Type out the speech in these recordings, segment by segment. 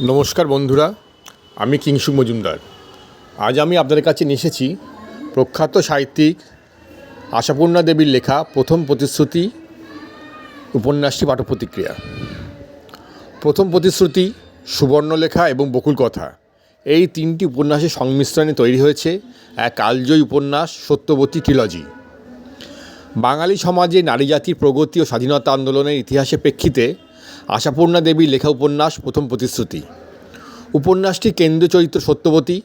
নমস্কার বন্ধুরা, আমি কিংসু মজুমদার। আজ আমি আপনাদের কাছে নিয়ে এসেছি প্রখ্যাত সাহিত্যিক আশাপূর্ণা দেবীর লেখা প্রথম প্রতিশ্রুতি উপন্যাসটি পাঠ প্রতিক্রিয়া প্রথম প্রতিশ্রুতি, সুবর্ণলেখা এবং বকুল কথা এই তিনটি উপন্যাসের সংমিশ্রণে তৈরি হয়েছে এক কালজয়ী উপন্যাস, সত্যবতী ট্রিলজি বাঙালি সমাজে নারী জাতির প্রগতি ও স্বাধীনতা আন্দোলনের ইতিহাসের প্রেক্ষিতে আশাপূর্ণা দেবীর লেখা উপন্যাস প্রথম প্রতিশ্রুতি। উপন্যাসটি কেন্দ্রীয় চরিত্র সত্যবতী।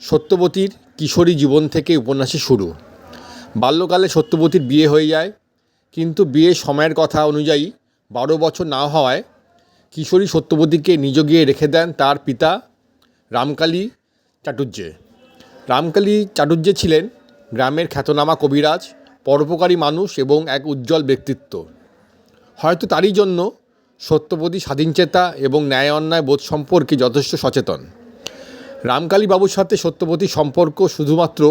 সত্যবতীর কিশোরী জীবন থেকে উপন্যাসে শুরু। বাল্যকালে সত্যবতীর বিয়ে হয়ে যায়, কিন্তু বিয়ের সময়ের কথা অনুযায়ী বারো বছর না হওয়ায় কিশোরী সত্যবতীকে নিজ গিয়ে রেখে দেন তার পিতা রামকালী চাটুর্যে রামকালী চাটুর্যে ছিলেন গ্রামের খ্যাতনামা কবিরাজ, পরোপকারী মানুষ এবং এক উজ্জ্বল ব্যক্তিত্ব। হয়তো তারই জন্য সত্যবতী স্বাধীনচেতা এবং ন্যায় অন্যায় বোধ সম্পর্কে যথেষ্ট সচেতন। রামকালী বাবুর সাথে সত্যবতীর সম্পর্ক শুধুমাত্র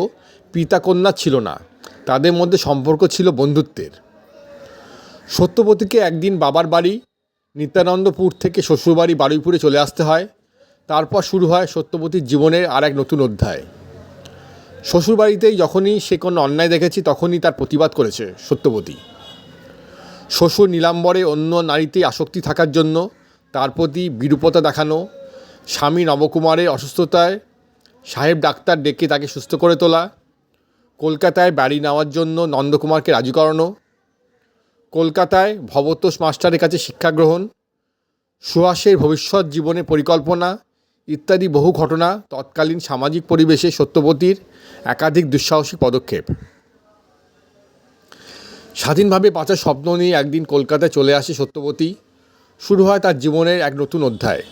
পিতা কন্যা ছিল না, তাদের মধ্যে সম্পর্ক ছিল বন্ধুত্বের। সত্যবতীকে একদিন বাবার বাড়ি, নিত্যানন্দপুর থেকে শ্বশুরবাড়ি বারুইপুরে চলে আসতে হয়। তারপর শুরু হয় সত্যবতীর জীবনের আর এক নতুন অধ্যায়। শ্বশুরবাড়িতেই যখনই সে কোনো অন্যায় দেখেছি, তখনই তার প্রতিবাদ করেছে সত্যবতী শ্বশুর নীলাম্বরে অন্য নারীতে আসক্তি থাকার জন্য তার প্রতি বিরূপতা দেখানো, স্বামী নবকুমারের অসুস্থতায় সাহেব ডাক্তার ডেকে তাকে সুস্থ করে তোলা, কলকাতায় বাড়ি নেওয়ার জন্য নন্দকুমারকে রাজি করানো, কলকাতায় ভবতোষ মাস্টারের কাছে শিক্ষা গ্রহণ, সুহাসের ভবিষ্যৎ জীবনে পরিকল্পনা ইত্যাদি বহু ঘটনা তৎকালীন সামাজিক পরিবেশে সত্যবতীর একাধিক দুঃসাহসিক পদক্ষেপ। স্বাধীনভাবে বাঁচার স্বপ্ন নিয়ে একদিন কলকাতায় চলে আসে সত্যবতী। শুরু হয় তার জীবনের এক নতুন অধ্যায়।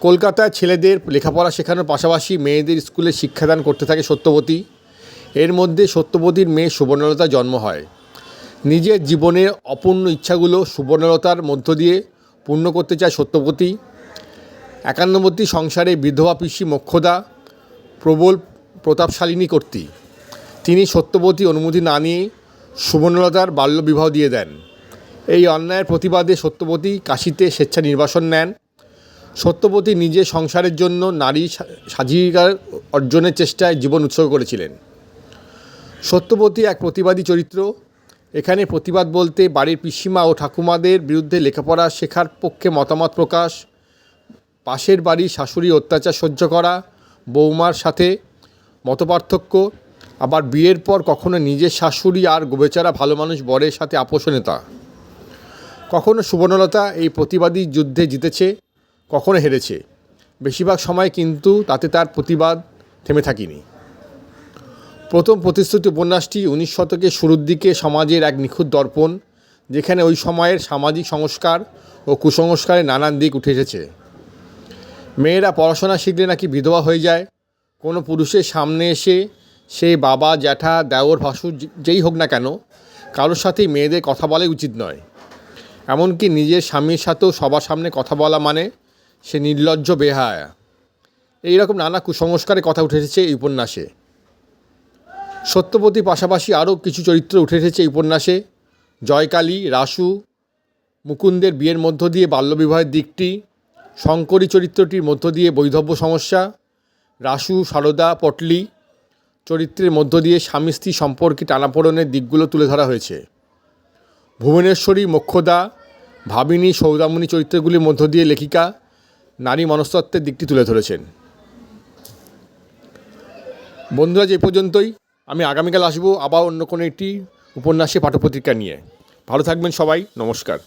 কলকাতায় ছেলেদের লেখাপড়া শেখানোর পাশাপাশি মেয়েদের স্কুলে শিক্ষাদান করতে থাকে সত্যবতী। এর মধ্যে সত্যবতীর মেয়ে সুবর্ণলতার জন্ম হয়। নিজের জীবনের অপূর্ণ ইচ্ছাগুলো সুবর্ণলতার মধ্য দিয়ে পূর্ণ করতে চায় সত্যবতী। একান্নবর্তী সংসারে বিধবা পিসি মক্ষদা, প্রবল প্রতাপশালিনী কর্তী। তিনি সত্যবতী অনুমতি না নিয়ে সুবর্ণলতার বাল্যবিবাহ দিয়ে দেন। এই অন্যায়ের প্রতিবাদে সত্যবতী কাশিতে স্বেচ্ছা নির্বাসন নেন। সত্যবতী নিজের সংসারের জন্য নারী স্বাধিকার অর্জনের চেষ্টায় জীবন উৎসর্গ করেছিলেন। সত্যবতী এক প্রতিবাদী চরিত্র। এখানে প্রতিবাদ বলতে বাড়ির পিসিমা ও ঠাকুমাদের বিরুদ্ধে লেখাপড়া শেখার পক্ষে মতামত প্রকাশ, পাশের বাড়ির শাশুড়ি অত্যাচার সহ্য করা, বৌমার সাথে মতপার্থক্য আবার বিয়ের পর কখনো নিজের শাশুড়ি আর গোবেচারা ভালো মানুষ বরের সাথে আপোষে নেতা কখনো সুবর্ণলতা এই প্রতিবাদী যুদ্ধে জিতেছে, কখনো হেরেছে। বেশিরভাগ সময় কিন্তু তাতে তার প্রতিবাদ থেমে থাকিনি। প্রথম প্রতিশ্রুতি উপন্যাসটি উনিশ শতকের শুরুর দিকে সমাজের এক নিখুঁত দর্পণ, যেখানে ওই সময়ের সামাজিক সংস্কার ও কুসংস্কারের নানান দিক উঠে এসেছে। মেয়েরা পড়াশোনা শিখলে নাকি বিধবা হয়ে যায়, কোনো পুরুষের সামনে এসে সে বাবা, জ্যাঠা, দেওর, ভাসুর যে- যেই হোক না কেন, কারোর সাথেই মেয়েদের কথা বলাই উচিত নয়। এমনকি নিজের স্বামীর সাথেও সবার সামনে কথা বলা মানে সে নির্লজ্জ বেহায়া। এই রকম নানা কুসংস্কারের কথা উঠে এসেছে এই উপন্যাসে। সত্যবতীর পাশাপাশি আরও কিছু চরিত্র উঠে এসেছে এই উপন্যাসে। জয়কালী, রাসু, মুকুন্দের বিয়ের মধ্য দিয়ে বাল্যবিবাহের দিকটি, শঙ্করী চরিত্রটির মধ্য দিয়ে বৈধব্য সমস্যা, রাসু, সারদা, পটলি চরিত্রের মধ্য দিয়ে স্বামী স্ত্রী সম্পর্কে টানাপোড়নের দিকগুলো তুলে ধরা হয়েছে। ভুবনেশ্বরী, মোক্ষদা, ভাবিনী সৌদামণি চরিত্রগুলির মধ্য দিয়ে লেখিকা নারী মনস্তত্ত্বের দিকটি তুলে ধরেছেন। বন্ধুরা, যে পর্যন্তই, আমি আগামীকাল আসব আবার অন্য কোনো একটি উপন্যাসে পাঠ্যপত্রিকা নিয়ে। ভালো থাকবেন সবাই, নমস্কার।